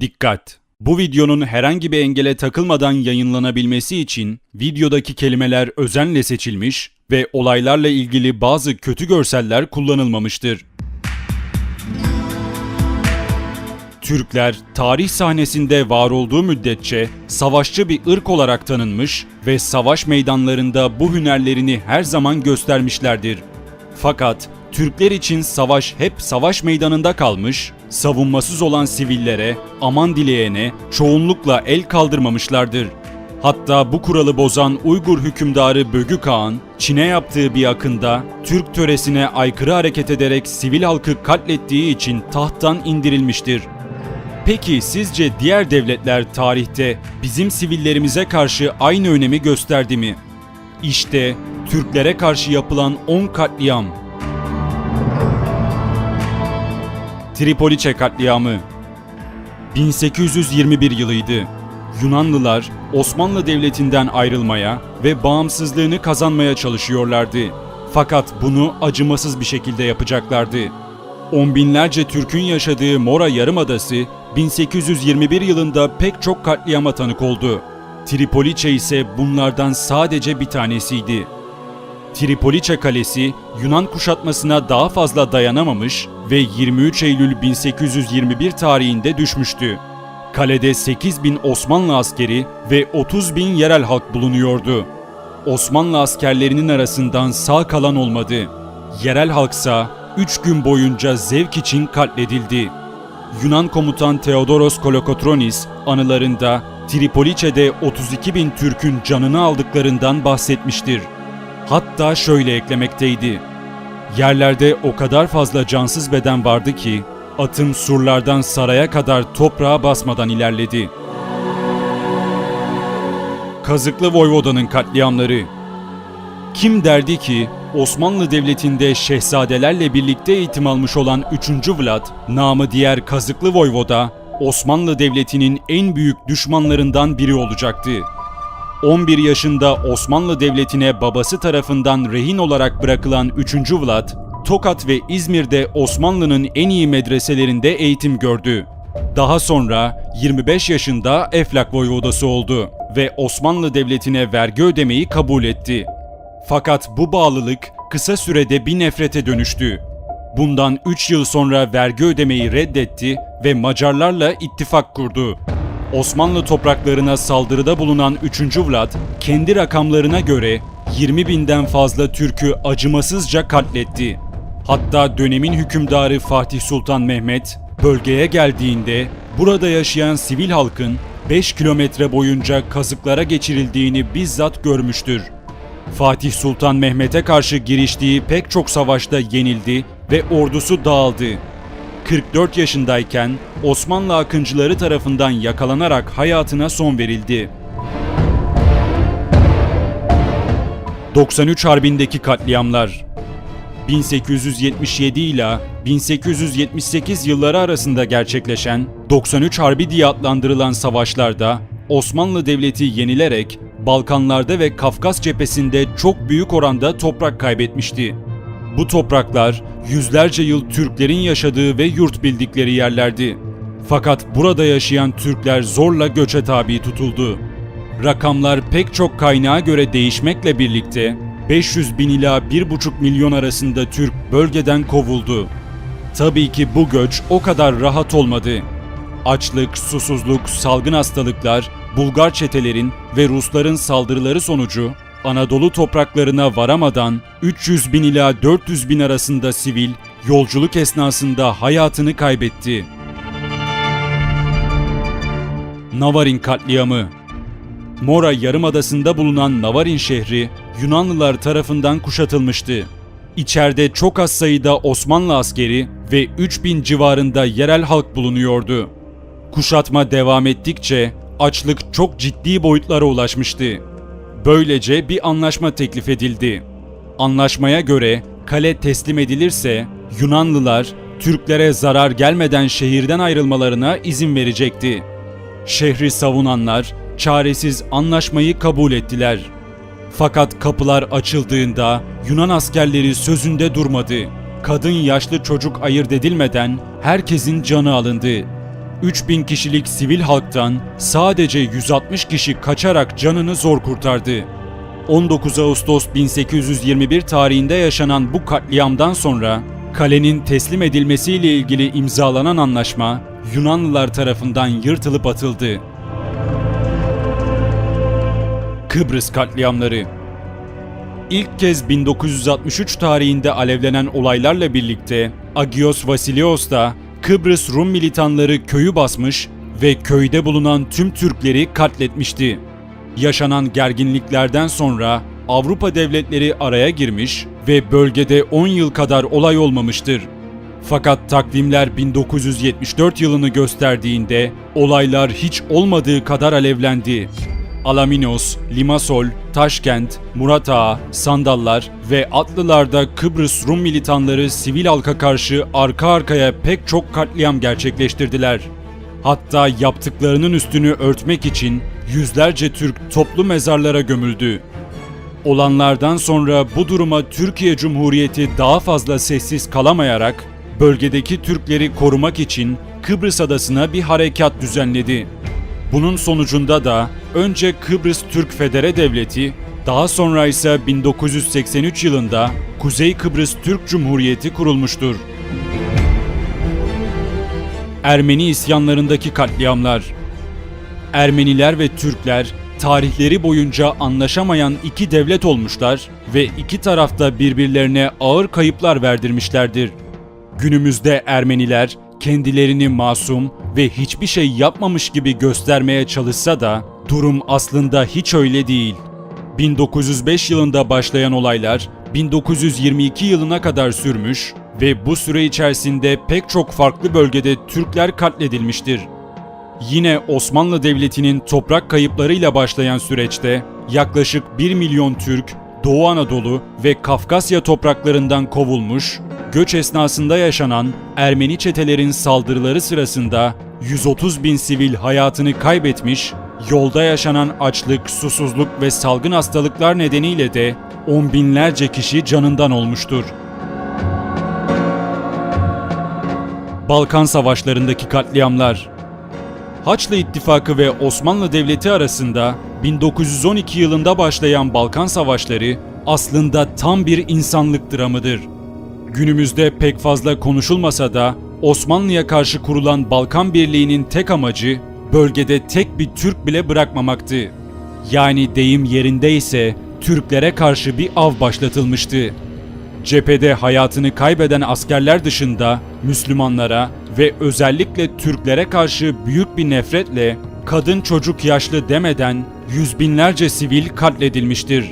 Dikkat! Bu videonun herhangi bir engele takılmadan yayınlanabilmesi için videodaki kelimeler özenle seçilmiş ve olaylarla ilgili bazı kötü görseller kullanılmamıştır. Türkler tarih sahnesinde var olduğu müddetçe savaşçı bir ırk olarak tanınmış ve savaş meydanlarında bu hünerlerini her zaman göstermişlerdir. Fakat Türkler için savaş hep savaş meydanında kalmış, savunmasız olan sivillere, aman dileyene çoğunlukla el kaldırmamışlardır. Hatta bu kuralı bozan Uygur hükümdarı Bögü Kağan, Çin'e yaptığı bir akında Türk töresine aykırı hareket ederek sivil halkı katlettiği için tahttan indirilmiştir. Peki sizce diğer devletler tarihte bizim sivillerimize karşı aynı önemi gösterdi mi? İşte Türklere karşı yapılan 10 katliam. Tripoliçe katliamı 1821 yılıydı. Yunanlılar Osmanlı Devleti'nden ayrılmaya ve bağımsızlığını kazanmaya çalışıyorlardı. Fakat bunu acımasız bir şekilde yapacaklardı. On binlerce Türk'ün yaşadığı Mora Yarımadası 1821 yılında pek çok katliama tanık oldu. Tripoliçe ise bunlardan sadece bir tanesiydi. Tripoliçe Kalesi Yunan kuşatmasına daha fazla dayanamamış ve 23 Eylül 1821 tarihinde düşmüştü. Kalede 8 bin Osmanlı askeri ve 30 bin yerel halk bulunuyordu. Osmanlı askerlerinin arasından sağ kalan olmadı. Yerel halksa 3 gün boyunca zevk için katledildi. Yunan komutan Theodoros Kolokotronis anılarında Tripoliçe'de 32 bin Türk'ün canını aldıklarından bahsetmiştir. Hatta şöyle eklemekteydi. Yerlerde o kadar fazla cansız beden vardı ki atım surlardan saraya kadar toprağa basmadan ilerledi. Kazıklı Voyvoda'nın katliamları kim derdi ki Osmanlı Devleti'nde şehzadelerle birlikte eğitim almış olan 3. Vlad, namı diğer Kazıklı Voyvoda, Osmanlı Devleti'nin en büyük düşmanlarından biri olacaktı. 11 yaşında Osmanlı Devleti'ne babası tarafından rehin olarak bırakılan 3. Vlad, Tokat ve İzmir'de Osmanlı'nın en iyi medreselerinde eğitim gördü. Daha sonra 25 yaşında Eflak Voyvodası oldu ve Osmanlı Devleti'ne vergi ödemeyi kabul etti. Fakat bu bağlılık kısa sürede bir nefrete dönüştü. Bundan 3 yıl sonra vergi ödemeyi reddetti ve Macarlarla ittifak kurdu. Osmanlı topraklarına saldırıda bulunan 3. Vlad, kendi rakamlarına göre 20 binden fazla Türk'ü acımasızca katletti. Hatta dönemin hükümdarı Fatih Sultan Mehmet, bölgeye geldiğinde burada yaşayan sivil halkın 5 kilometre boyunca kazıklara geçirildiğini bizzat görmüştür. Fatih Sultan Mehmet'e karşı giriştiği pek çok savaşta yenildi ve ordusu dağıldı. 44 yaşındayken Osmanlı akıncıları tarafından yakalanarak hayatına son verildi. 93 Harbi'ndeki katliamlar 1877 ile 1878 yılları arasında gerçekleşen 93 Harbi diye adlandırılan savaşlarda Osmanlı Devleti yenilerek Balkanlarda ve Kafkas cephesinde çok büyük oranda toprak kaybetmişti. Bu topraklar yüzlerce yıl Türklerin yaşadığı ve yurt bildikleri yerlerdi. Fakat burada yaşayan Türkler zorla göçe tabi tutuldu. Rakamlar pek çok kaynağa göre değişmekle birlikte 500 bin ila 1,5 milyon arasında Türk bölgeden kovuldu. Tabii ki bu göç o kadar rahat olmadı. Açlık, susuzluk, salgın hastalıklar, Bulgar çetelerin ve Rusların saldırıları sonucu Anadolu topraklarına varamadan 300 bin ila 400 bin arasında sivil yolculuk esnasında hayatını kaybetti. Navarin katliamı Mora Yarımadası'nda bulunan Navarin şehri Yunanlılar tarafından kuşatılmıştı. İçeride çok az sayıda Osmanlı askeri ve 3000 civarında yerel halk bulunuyordu. Kuşatma devam ettikçe açlık çok ciddi boyutlara ulaşmıştı. Böylece bir anlaşma teklif edildi. Anlaşmaya göre kale teslim edilirse Yunanlılar Türklere zarar gelmeden şehirden ayrılmalarına izin verecekti. Şehri savunanlar çaresiz anlaşmayı kabul ettiler. Fakat kapılar açıldığında Yunan askerleri sözünde durmadı. Kadın yaşlı çocuk ayırt edilmeden herkesin canı alındı. 3000 kişilik sivil halktan sadece 160 kişi kaçarak canını zor kurtardı. 19 Ağustos 1821 tarihinde yaşanan bu katliamdan sonra kalenin teslim edilmesiyle ilgili imzalanan anlaşma Yunanlılar tarafından yırtılıp atıldı. Kıbrıs katliamları İlk kez 1963 tarihinde alevlenen olaylarla birlikte Agios Vasilios da Kıbrıs Rum militanları köyü basmış ve köyde bulunan tüm Türkleri katletmişti. Yaşanan gerginliklerden sonra Avrupa devletleri araya girmiş ve bölgede 10 yıl kadar olay olmamıştır. Fakat takvimler 1974 yılını gösterdiğinde olaylar hiç olmadığı kadar alevlendi. Alaminos, Limasol, Taşkent, Murat Ağa, Sandallar ve Atlılar'da Kıbrıs Rum militanları sivil halka karşı arka arkaya pek çok katliam gerçekleştirdiler. Hatta yaptıklarının üstünü örtmek için yüzlerce Türk toplu mezarlara gömüldü. Olanlardan sonra bu duruma Türkiye Cumhuriyeti daha fazla sessiz kalamayarak bölgedeki Türkleri korumak için Kıbrıs adasına bir harekat düzenledi. Bunun sonucunda da önce Kıbrıs Türk Federe Devleti, daha sonra ise 1983 yılında Kuzey Kıbrıs Türk Cumhuriyeti kurulmuştur. Ermeni isyanlarındaki katliamlar Ermeniler ve Türkler tarihleri boyunca anlaşamayan iki devlet olmuşlar ve iki tarafta birbirlerine ağır kayıplar verdirmişlerdir. Günümüzde Ermeniler kendilerini masum ve hiçbir şey yapmamış gibi göstermeye çalışsa da durum aslında hiç öyle değil. 1905 yılında başlayan olaylar 1922 yılına kadar sürmüş ve bu süre içerisinde pek çok farklı bölgede Türkler katledilmiştir. Yine Osmanlı Devleti'nin toprak kayıplarıyla başlayan süreçte yaklaşık 1 milyon Türk Doğu Anadolu ve Kafkasya topraklarından kovulmuş, göç esnasında yaşanan Ermeni çetelerin saldırıları sırasında 130 bin sivil hayatını kaybetmiş, yolda yaşanan açlık, susuzluk ve salgın hastalıklar nedeniyle de on binlerce kişi canından olmuştur. Balkan Savaşlarındaki katliamlar Haçlı İttifakı ve Osmanlı Devleti arasında 1912 yılında başlayan Balkan Savaşları aslında tam bir insanlık dramıdır. Günümüzde pek fazla konuşulmasa da Osmanlı'ya karşı kurulan Balkan Birliği'nin tek amacı bölgede tek bir Türk bile bırakmamaktı. Yani deyim yerindeyse Türklere karşı bir av başlatılmıştı. Cephede hayatını kaybeden askerler dışında Müslümanlara ve özellikle Türklere karşı büyük bir nefretle kadın çocuk yaşlı demeden yüz binlerce sivil katledilmiştir.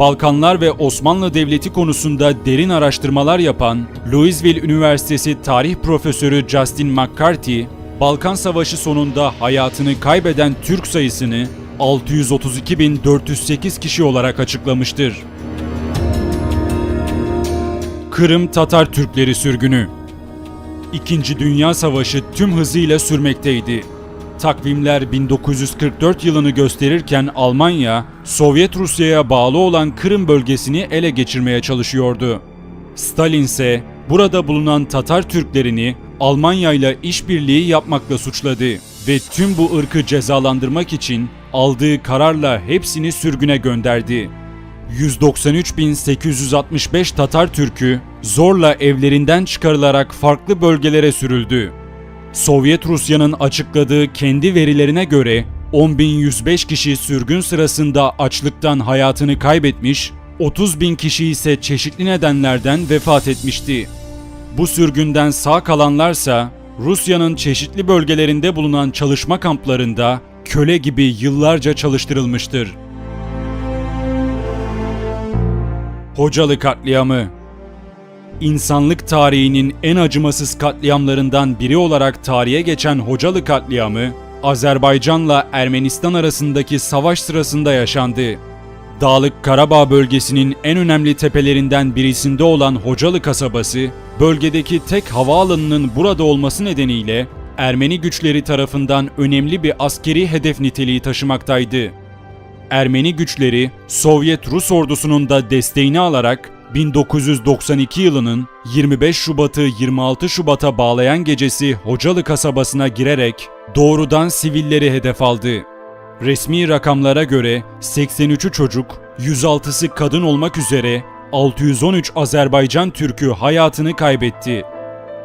Balkanlar ve Osmanlı Devleti konusunda derin araştırmalar yapan Louisville Üniversitesi tarih profesörü Justin McCarthy, Balkan Savaşı sonunda hayatını kaybeden Türk sayısını 632.408 kişi olarak açıklamıştır. Kırım Tatar Türkleri sürgünü İkinci Dünya Savaşı tüm hızıyla sürmekteydi. Takvimler 1944 yılını gösterirken Almanya, Sovyet Rusya'ya bağlı olan Kırım bölgesini ele geçirmeye çalışıyordu. Stalin ise burada bulunan Tatar Türklerini Almanya ile işbirliği yapmakla suçladı ve tüm bu ırkı cezalandırmak için aldığı kararla hepsini sürgüne gönderdi. 193.865 Tatar Türk'ü zorla evlerinden çıkarılarak farklı bölgelere sürüldü. Sovyet Rusya'nın açıkladığı kendi verilerine göre 10.105 kişi sürgün sırasında açlıktan hayatını kaybetmiş, 30.000 kişi ise çeşitli nedenlerden vefat etmişti. Bu sürgünden sağ kalanlarsa Rusya'nın çeşitli bölgelerinde bulunan çalışma kamplarında köle gibi yıllarca çalıştırılmıştır. Hocalı katliamı İnsanlık tarihinin en acımasız katliamlarından biri olarak tarihe geçen Hocalı katliamı, Azerbaycan'la Ermenistan arasındaki savaş sırasında yaşandı. Dağlık Karabağ bölgesinin en önemli tepelerinden birisinde olan Hocalı kasabası, bölgedeki tek havaalanının burada olması nedeniyle Ermeni güçleri tarafından önemli bir askeri hedef niteliği taşımaktaydı. Ermeni güçleri Sovyet Rus ordusunun da desteğini alarak 1992 yılının 25 Şubat'ı 26 Şubat'a bağlayan gecesi Hocalı kasabasına girerek doğrudan sivilleri hedef aldı. Resmi rakamlara göre 83'ü çocuk, 106'sı kadın olmak üzere 613 Azerbaycan Türk'ü hayatını kaybetti.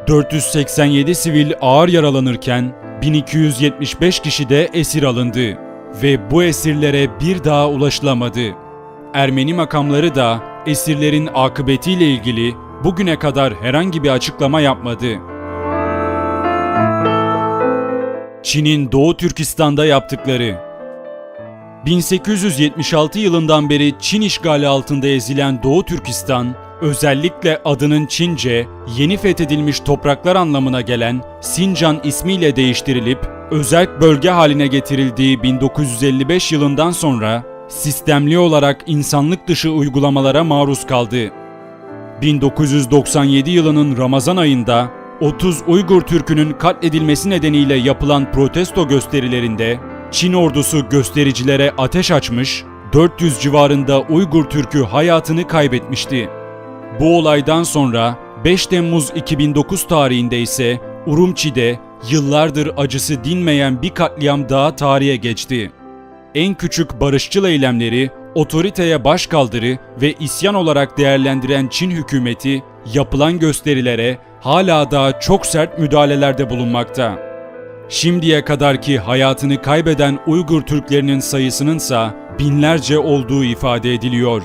487 sivil ağır yaralanırken 1275 kişi de esir alındı ve bu esirlere bir daha ulaşılamadı. Ermeni makamları da esirlerin akıbetiyle ilgili bugüne kadar herhangi bir açıklama yapmadı. Çin'in Doğu Türkistan'da yaptıkları 1876 yılından beri Çin işgali altında ezilen Doğu Türkistan, özellikle adının Çince, yeni fethedilmiş topraklar anlamına gelen Sincan ismiyle değiştirilip özerk bölge haline getirildiği 1955 yılından sonra sistemli olarak insanlık dışı uygulamalara maruz kaldı. 1997 yılının Ramazan ayında 30 Uygur Türk'ünün katledilmesi nedeniyle yapılan protesto gösterilerinde Çin ordusu göstericilere ateş açmış, 400 civarında Uygur Türk'ü hayatını kaybetmişti. Bu olaydan sonra 5 Temmuz 2009 tarihinde ise Urumçi'de yıllardır acısı dinmeyen bir katliam daha tarihe geçti. En küçük barışçıl eylemleri otoriteye başkaldırı ve isyan olarak değerlendiren Çin hükümeti yapılan gösterilere hala daha çok sert müdahalelerde bulunmakta. Şimdiye kadarki hayatını kaybeden Uygur Türklerinin sayısınınsa binlerce olduğu ifade ediliyor.